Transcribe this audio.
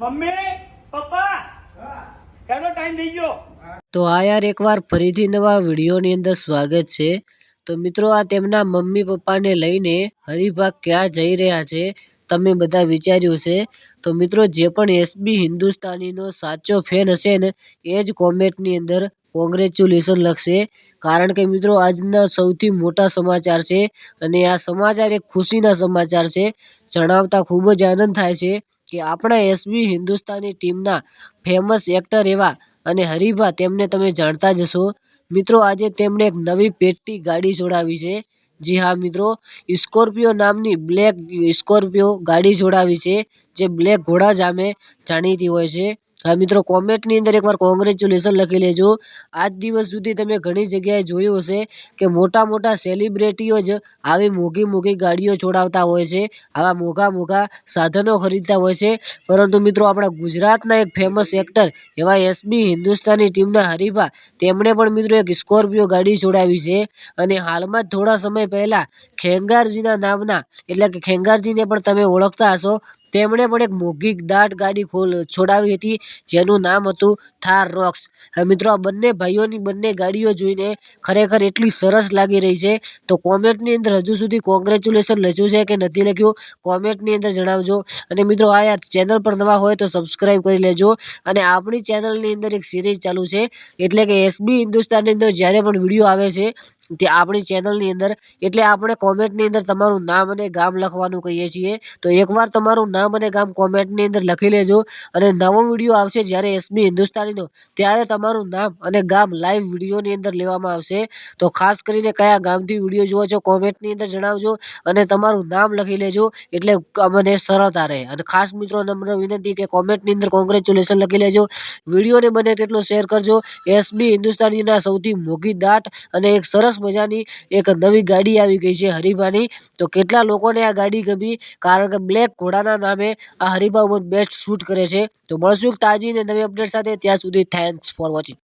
Mummy, પપ્પા ચાલો time થઈ ગયો. તો આ યાર એકવાર ફરીથી નવા વિડીયોની અંદર સ્વાગત છે. તો મિત્રો, આ તેમના મમ્મી પપ્પાને લઈને હરિભાગ ક્યાં જઈ રહ્યા છે, તમે બધા વિચાર્યું છે તો મિત્રો, જે પણ એસબી હિન્દુસ્તાનીનો સાચો ફેન હશે ને, એ જ કોમેન્ટની અંદર કોંગ્રેચ્યુલેશન લખશે. કારણ કે મિત્રો, આજના સૌથી મોટા સમાચાર છે અને આ સમાચાર એક ખુશીના સમાચાર છે. જણાવતા ખૂબ જ આનંદ થાય છે. કે આપણા એસબી હિન્દુસ્તાની ટીમના ફેમસ એક્ટર એવા અને હરીભા તેમને તમે જાણતા જ હશો. મિત્રો, આજે તેમણે એક નવી પેટની ગાડી જોડાવી છે. જી હા, મિત્રો. સ્કોર્પિયો નામની બ્લેક સ્કોર્પિયો ગાડી જોડાવી છે, જે બ્લેક ઘોડા જામે જાણીતી હોય છે. હા, મિત્રો, કોમેન્ટની અંદર એકવાર કોંગ્રેચ્યુલેશન લખી લેજો. આજ દિવસ સુધી તમે ઘણી જગ્યાએ જોયું હશે કે મોટા મોટા સેલિબ્રિટીઓ જ આવી મોંઘી મોંઘી ગાડીઓ છોડાવતા હોય છે, આવા મોંઘા મોંઘા સાધનો ખરીદતા હોય છે. પરંતુ મિત્રો, આપણા ગુજરાતના એક ફેમસ એક્ટર એવા એસબી હિન્દુસ્તાની ટીમના હરીફા, તેમણે પણ મિત્રો એક સ્કોર્પિયો ગાડી છોડાવી છે. અને હાલમાં જ થોડા સમય પહેલાં ખેંગારજીના નામના, એટલે કે ખેંગારજીને પણ તમે ઓળખતા હશો તેમણે પણ એક મોંઘી દાટ ગાડી ખોલ, છોડાવી હતી, જેનું નામ હતું થાર રોક્સ. મિત્રો આ બંને ભાઈઓની બંને ગાડીઓ જોઈને ખરેખર એટલી સરસ લાગી રહી છે. તો કોમેન્ટની અંદર હજુ સુધી કોંગ્રેચ્યુલેશન લખ્યું છે કે નથી લખ્યું, કોમેન્ટની અંદર જણાવજો. અને મિત્રો, આ યાર ચેનલ પર નવા હોય તો સબસ્ક્રાઈબ કરી લેજો. અને આપણી ચેનલની અંદર એક સિરીઝ ચાલુ છે, એટલે કે એસબી હિન્દુસ્તાનની અંદર જ્યારે પણ વીડિયો આવે છે, તે આપણી ચેનલની અંદર, એટલે આપણે કોમેન્ટની અંદર તમારું નામ અને ગામ લખવાનું કહીએ છીએ. તો એકવાર તમારું નામ અને ગામ કોમેન્ટની અંદર લખી લેજો. અને નવો વીડિયો આવશે જ્યારે એસબી હિન્દુસ્તાનીનો, ત્યારે તમારું નામ અને ગામ લાઈવ વિડીયોની અંદર લેવામાં આવશે. તો ખાસ કરીને કયા ગામથી વીડિયો જુઓ છો કોમેન્ટની અંદર જણાવજો અને તમારું નામ લખી લેજો એટલે અમને સરળતા રહે. અને ખાસ મિત્રો, નમ્ર વિનંતી કે કોમેન્ટની અંદર કોંગ્રેચ્યુલેશન લખી લેજો. વિડીયોને બને તેટલો શેર કરજો. એસબી હિન્દુસ્તાનીના સૌથી મોંઘી દાટ અને એક સરસ મજાની એક નવી ગાડી આવી ગઈ છે હરીફાની તો કેટલા લોકોને આ ગાડી ગમી? કારણ કે બ્લેક ઘોડાના નામે આ હરીફા ઉપર બેસ્ટ શૂટ કરે છે. તો મળશું એક તાજી અને નવી અપડેટ સાથે. ત્યાં સુધી થેન્ક્સ ફોર વોચિંગ